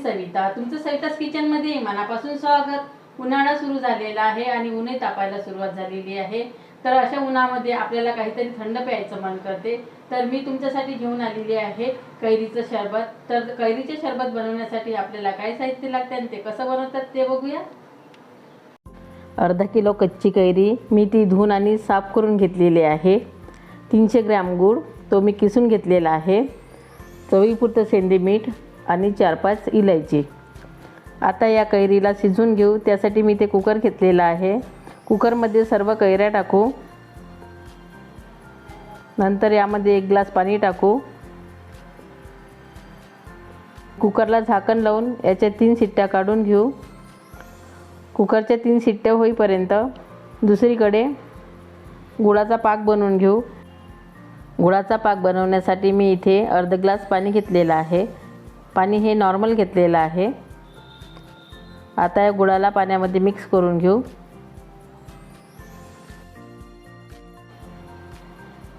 मी सविता तुमचं सविताच किचनमध्ये मनापासून स्वागत. उन्हाळा सुरू झालेला आहे आणि उन्हे तापायला सुरुवात झालेली आहे. तर अशा उन्हामध्ये आपल्याला काहीतरी थंड प्यायचं मन करते. तर मी तुमच्यासाठी घेऊन आलेली आहे कैरीचं शरबत. तर कैरीचे शरबत बनवण्यासाठी आपल्याला काय साहित्य लागते आणि ते कसं बनवतात ते बघूया. अर्धा किलो कच्ची कैरी मी ती धुवून आणि साफ करून घेतलेली आहे. तीनशे ग्रॅम गूळ तो मी किसून घेतलेला आहे. चवीपुरतं सेंदी मीठ आणि चार पाच इलायची. आता या कैरीला शिजून घेऊ. त्यासाठी मी ते कुकर घेतलेलं आहे. कुकरमध्ये सर्व कैऱ्या टाकू. नंतर यामध्ये एक ग्लास पाणी टाकू. कुकरला झाकण लावून याच्या तीन शिट्ट्या काढून घेऊ. कुकरच्या तीन शिट्ट्या होईपर्यंत दुसरीकडे गुळाचा पाक बनवून घेऊ. गुळाचा पाक बनवण्यासाठी मी इथे अर्ध ग्लास पाणी घेतलेलं आहे. पाणी हे नॉर्मल घेतलेलं आहे. आता या गुळाला पाण्यामध्ये मिक्स करून घेऊ.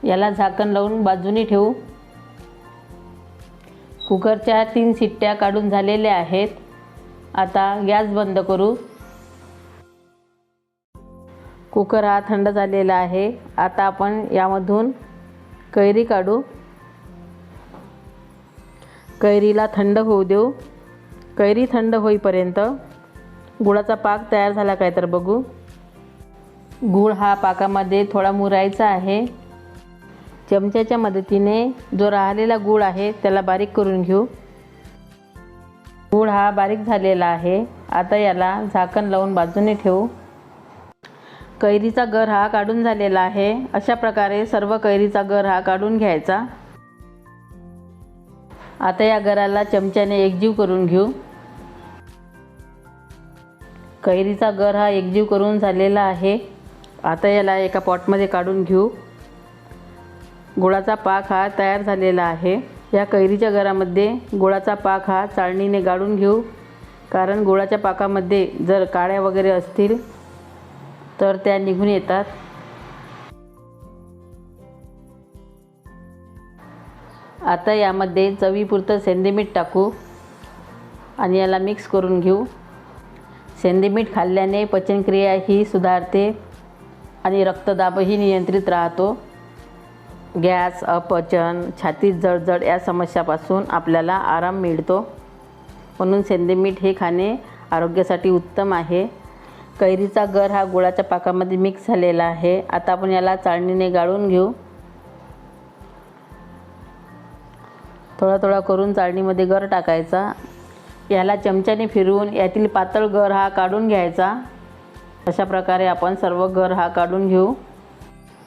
याला झाकण लावून बाजूनी ठेवू. कुकरच्या तीन शिट्ट्या काढून झालेल्या आहेत. आता गॅस बंद करू. कुकर हा थंड झालेला आहे. आता आपण यामधून कैरी काढू. कैरीला थंड होऊ देऊ. कैरी थंड होईपर्यंत गुळाचा पाक तयार झाला काय तर बघू. गूळ हा पाकामध्ये थोडा मुरायचा आहे. चमच्याच्या मदतीने जो राहिलेला गूळ आहे त्याला बारीक करून घेऊ. गूळ हा बारीक झालेला आहे. आता याला झाकण लावून बाजूने ठेवू. कैरीचा गर हा काढून झालेला आहे. अशा प्रकारे सर्व कैरीचा गर हा काढून घ्यायचा. आता या गराला चमच्याने एकजीव करून घेऊ. कैरीचा गर हा एकजीव करून झालेला आहे. आता याला एका पॉटमध्ये काढून घेऊ. गुळाचा पाक हा तयार झालेला आहे. या कैरीच्या गरामध्ये गुळाचा पाक हा चाळणीने गाळून घेऊ. कारण गुळाच्या पाकामध्ये जर काळ्या वगैरे असतील तर त्या निघून येतात. आता यामध्ये चवीपुरतं सेंदेमीठ टाकू आणि याला मिक्स करून घेऊ. सेंदेमीठ खाल्ल्याने पचनक्रिया ही सुधारते आणि रक्तदाबही नियंत्रित राहतो. गॅस अपचन छातीत जळजळ या समस्यापासून आपल्याला आराम मिळतो. म्हणून सेंदेमीठ हे खाणे आरोग्यासाठी उत्तम आहे. कैरीचा गर हा गुळाच्या पाकामध्ये मिक्स झालेला आहे. आता आपण याला चाळणीने गाळून घेऊ. थोडा थोडा करून चाळणीमध्ये गर टाकायचा. याला चमच्याने फिरवून यातील पातळ गर हा काढून घ्यायचा. अशा प्रकारे आपण सर्व गर हा काढून घेऊ.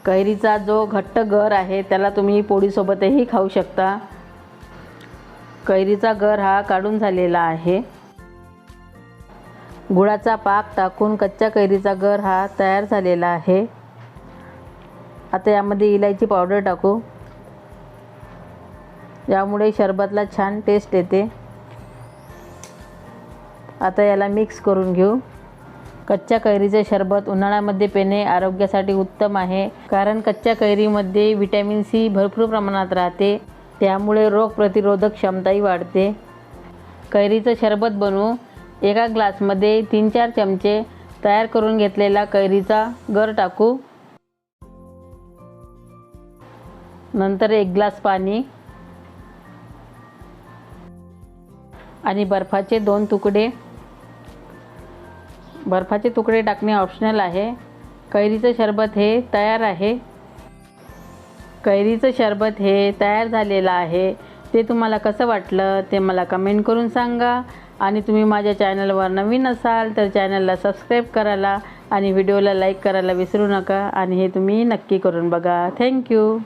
कैरीचा जो घट्ट गर आहे त्याला तुम्ही पोळीसोबतही खाऊ शकता. कैरीचा गर हा काढून झालेला आहे. गुळाचा पाक टाकून कच्च्या कैरीचा गर हा तयार झालेला आहे. आता यामध्ये इलायची पावडर टाकू. यामुळे शरबतला छान टेस्ट येते. आता याला मिक्स करून घेऊ. कच्च्या कैरीचे शरबत उन्हाळ्यामध्ये पिणे आरोग्यासाठी उत्तम आहे. कारण कच्च्या कैरीमध्ये व्हिटॅमिन सी भरपूर प्रमाणात राहते. त्यामुळे रोगप्रतिरोधक क्षमताही वाढते. कैरीचं शरबत बनवू. एका ग्लासमध्ये तीन चार चमचे तयार करून घेतलेला कैरीचा गर टाकू. नंतर एक ग्लास पाणी. आणि बर्फाचे दोन तुकडे. बर्फाचे तुकडे टाकणे ऑप्शनल आहे. कैरीचं शरबत हे तयार आहे. कैरीचं शरबत हे तयार झालेलं आहे. ते तुम्हाला कसं वाटलं ते मला कमेंट करून सांगा. आणि तुम्ही माझ्या चॅनलवर नवीन असाल तर चॅनलला सबस्क्राईब करायला आणि व्हिडिओला लाईक करायला विसरू नका. आणि हे तुम्ही नक्की करून बघा. थँक्यू